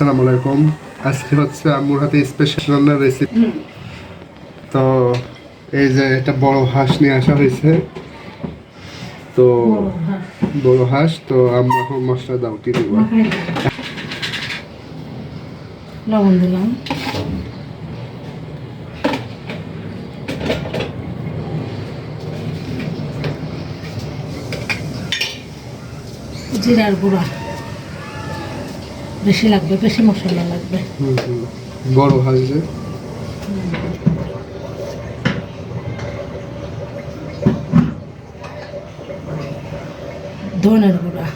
আসসালামু আলাইকুম। আজকে হচ্ছে আম্মুর হাতে স্পেশাল রান্নার রেসিপি তো এই যে একটা বড় হাঁস নিয়ে আসা হয়েছে। তো বড় হাঁস। তো আমরা এখন মশলা দাও কি দিব। লবণ দিলাম। জিরার গুঁড়া। বেশি লাগবে বেশি মশলা লাগবে। বড় যে ধনের গুঁড়া।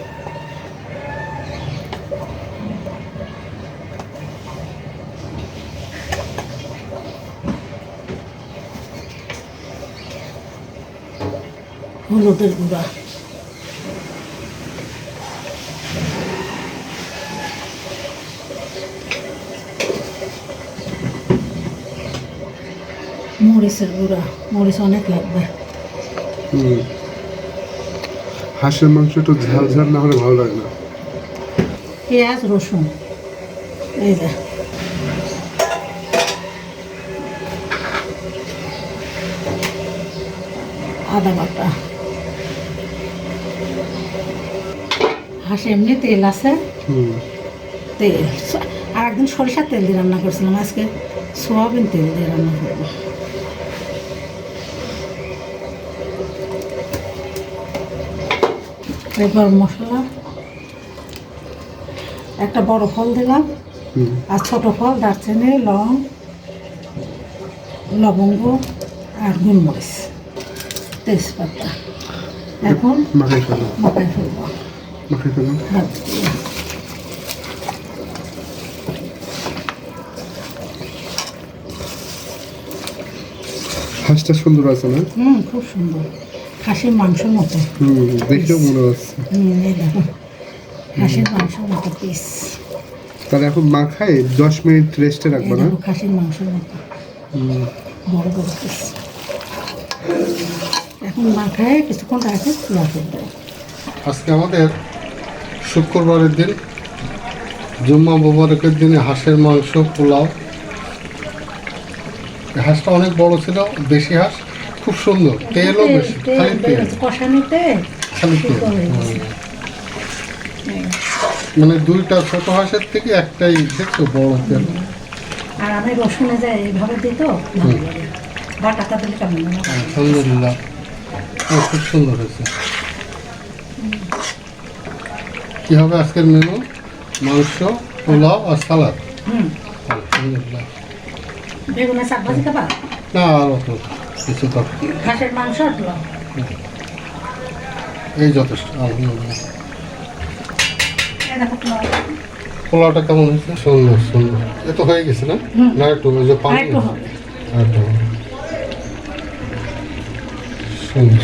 হলুদের গুঁড়া। মরিচের গুঁড়া মরিচ অনেক লাগবে। হাঁসের মাংস একটু ঝাল ঝাল না হলে ভালো লাগে না। পেঁয়াজ রসুন এই যে। আদা বাটা। হাঁসে এমনি তেল আছে। হুম। তেল। আর একদিন সরিষার তেল দিয়ে রান্না করছিলাম। আজকে সোয়াবিন তেল দিয়ে রান্না করব। এবার মশলা একটা বড় ফল দিলাম আর ছোট ফল দারচিনি লং লবঙ্গ আর গোলমরিচ তেজপাতা। এখন মাখাই ফেলো। মাখাই ফেলব। হাঁসটা সুন্দর আছে না? হুম খুব সুন্দর। খাসির মাংস মতো। হুম দেখেও মনে হচ্ছে। হুম খাসির মাংস মতো পিস তাহলে এখন মাখাই দশ মিনিট রেস্টে রাখব না? খাসির মাংস মতো। বড় বড় পিস এখন মাখায় কিছুক্ষণ রাখে। আজকে আমাদের শুক্রবারের দিন জুম্মা মোবারকের দিনে হাঁসের মাংস পোলাও হাঁসটা অনেক বড় ছিল দেশি হাঁস খুব সুন্দর তেলও বেশি খালি তেল। খালি তেল হয়ে। মানে দুইটা ছোট হাঁসের থেকে একটাই দেখছ বড় তেল। আর আমি রসুনে যাই এইভাবে দিই তো ভালো লাগে। বাটাটা দিলে কেমন আলহামদুলিল্লাহ। খুব সুন্দর হয়েছে। কি হবে আজকের মেনু মাংস পোলাও আর সালাদ। আলহামদুলিল্লাহ। বেগুনের শাক ভাজি খাবা? না আর অত কিছু তো ঘাসের মাংস এই যথেষ্ট আলহামদুলিল্লাহ পোলাওটা কেমন হয়েছে? সুন্দর সুন্দর। এ তো হয়ে গেছে না। না একটু ওই যে পানি।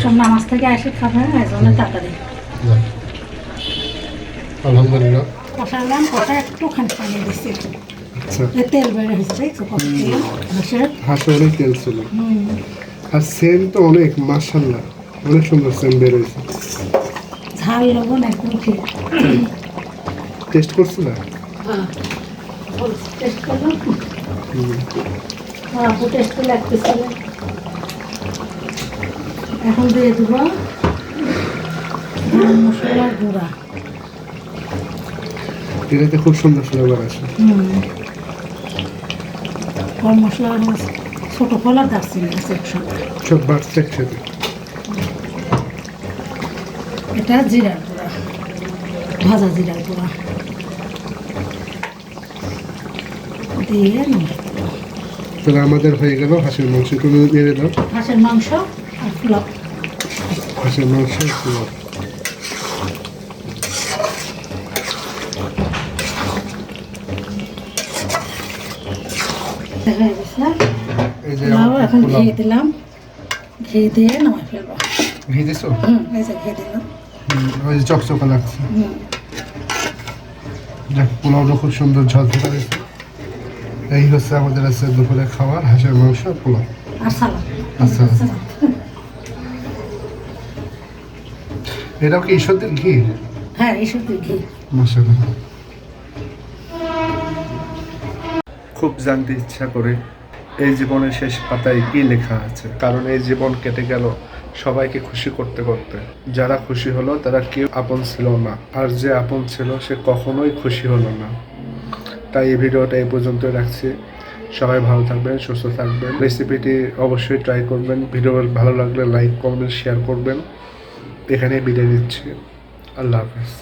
সব নামাজ থেকে খাবে তাড়াতাড়ি। যাক। আলহামদুলিল্লাহ। কষালাম কষা একটুখানি পানি দিচ্ছি আচ্ছা। তেল হচ্ছে হাঁসে অনেক তেল ছিল। আর সেন্ট তো অনেক মার্শাল্লাহ অনেক সুন্দর সেন্ট বের হয়েছে। ঝাল লবণ একদম ঠিক। টেস্ট করছিল হ্যাঁ। টেস্ট করলাম হ্যাঁ টেস্ট করে লাগতেছিল এখন দিয়ে দেবো মশলার গুঁড়া। এটাতে খুব সুন্দর ফ্লেভার আসে। গরম মশলা আর ছোটো ফল আর দারচিনি আছে একসঙ্গে সব বাড়ছে একসাথে। এটা জিরার গুঁড়া ভাজা জিরার গুঁড়া। দিয়ে তাহলে আমাদের হয়ে গেল হাঁসের মাংস। তুমি নেড়ে দাও। হাঁসের মাংস আর পোলাও। হাঁসের মাংস পোলাও। দেখা গেছে এখন। ঘি দিলাম। ঘি দিয়ে নামাই ফেলব। ঘি দিছো? হুম এই যে ঘি দিলাম। ওই যে চকচকা লাগছে। যাক পোলাওটা খুব সুন্দর ঝলঝলা হয়েছে। এই হচ্ছে আমাদের আছে দুপুরে খাবার হাঁসের মাংস পোলাও। আচ্ছা। এটাও কি ঈশ্বরদের ঘি? হ্যাঁ ঘি। মশলা খুব জানতে ইচ্ছা করে এই জীবনের শেষ পাতায় কি লেখা আছে? কারণ এই জীবন কেটে গেল সবাইকে খুশি করতে করতে। যারা খুশি হলো, তারা কেউ আপন ছিল না। আর যে আপন ছিল, সে কখনোই খুশি হলো না। তাই এই ভিডিওটা এই পর্যন্ত রাখছি। সবাই ভালো থাকবেন, সুস্থ থাকবেন। রেসিপিটি অবশ্যই ট্রাই করবেন। ভিডিও ভালো লাগলে লাইক কমেন্ট শেয়ার করবেন। এখানে বিদায় নিচ্ছি। আল্লাহ হাফেজ।